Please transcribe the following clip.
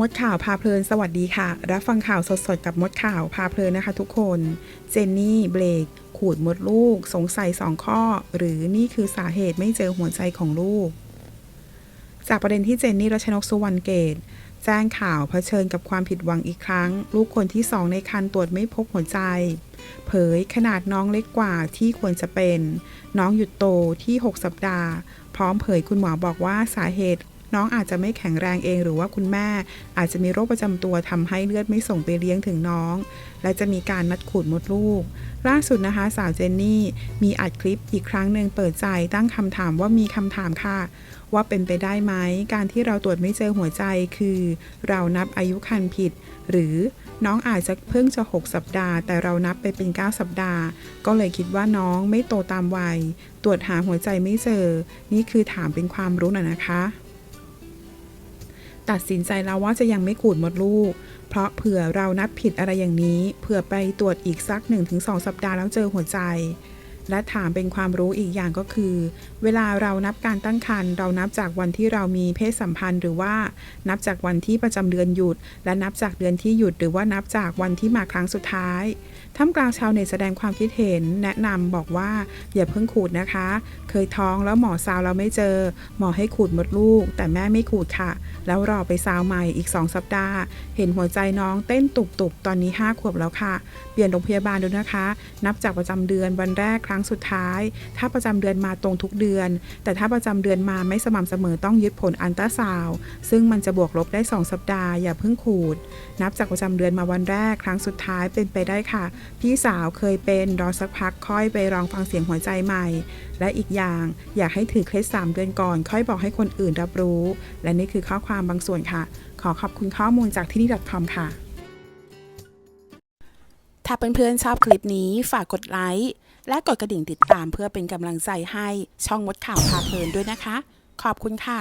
มดข่าวพาเพลินสวัสดีค่ะ รับฟังข่าวสดๆ กับมดข่าวพาเพลินนะคะทุกคน เจนนี่เบรก ขูดมดลูก สงสัยสองข้อ หรือนี่คือสาเหตุไม่เจอหัวใจของลูก จากประเด็นที่เจนนี่รัชนกสุวรรณเกต แจ้งข่าวเผชิญกับความผิดหวังอีกครั้ง ลูกคนที่สองในคันตรวจไม่พบหัวใจ เผยขนาดน้องเล็กกว่าที่ควรจะเป็น น้องหยุดโตที่ 6 สัปดาห์ พร้อมเผยคุณหมอบอกว่าสาเหตุ น้องอาจจะไม่แข็งแรงเอง หรือว่าคุณแม่อาจจะมีโรคประจำตัวทำให้เลือดไม่ส่งไปเลี้ยงถึงน้อง และจะมีการนัดขูดมดลูก ล่าสุดนะคะ สาวเจนนี่ มีอัดคลิปอีกครั้งหนึ่งเปิดใจตั้งคำถามว่ามีคำถามค่ะ ว่าเป็นไปได้ไหมการที่เราตรวจไม่เจอหัวใจคือ เรานับอายุครรภ์ผิด หรือน้องอาจจะเพิ่งจะ 6 สัปดาห์ แต่เรานับไปเป็น 9 สัปดาห์ ก็เลยคิดว่าน้องไม่โตตามวัย ตรวจหาหัวใจไม่เจอ นี่คือถามเป็นความรู้น่ะนะคะ ตัดสินใจแล้วว่าจะยังไม่ขูดมดลูก เพราะเผื่อเรานับผิดอะไรอย่างนี้ เผื่อไปตรวจอีกสัก 1-2 สัปดาห์แล้วเจอหัวใจ และถามเป็นความรู้อีกอย่างก็คือ เวลาเรานับการตั้งครรภ์เรานับจากวันที่เรามีเพศสัมพันธ์ หรือว่านับจากวันที่ประจำเดือนหยุด และนับจากเดือนที่หยุด หรือว่านับจากวันที่มาครั้งสุดท้าย ท่ามกลางชาวเน็ตแสดงความคิดเห็นแนะนำบอกว่าอย่าเพิ่งขูดนะคะ เคยท้องแล้วหมอซาวเราไม่เจอ หมอให้ขูดมดลูก แต่แม่ไม่ขูดค่ะ แล้วรอไปซาวใหม่อีก 2 สัปดาห์ เห็นหัวใจน้องเต้นตุบๆ ตอนนี้ 5 ขวบแล้วค่ะ เปลี่ยนโรงพยาบาลดูนะคะ นับจากประจำเดือนวันแรกครั้งสุดท้าย ถ้าประจำเดือนมาตรงทุกเดือน แต่ถ้าประจำเดือนมาไม่สม่ำเสมอต้องยึดผลอันตราซาวซึ่งมันจะบวกลบได้ 2 สัปดาห์อย่าเพิ่งขูด นับจากประจำเดือนมาวันแรกครั้งสุดท้ายเป็นไปได้ค่ะพี่สาวเคยเป็นรอสักพักค่อยไปลองฟังเสียงหัวใจใหม่ และอีกอย่างอยากให้ถือเคล็ด3เดือนก่อน ค่อยบอกให้คนอื่นรับรู้ และนี่คือข้อความบางส่วนค่ะ ขอขอบคุณข้อมูลจากที่นี่ .com ค่ะ ถ้าเพื่อนๆชอบคลิปนี้ฝากกดไลค์และกดกระดิ่งติดตามเพื่อเป็นกำลังใจให้ช่องมดข่าวพาเพลินด้วยนะคะ ขอบคุณค่ะ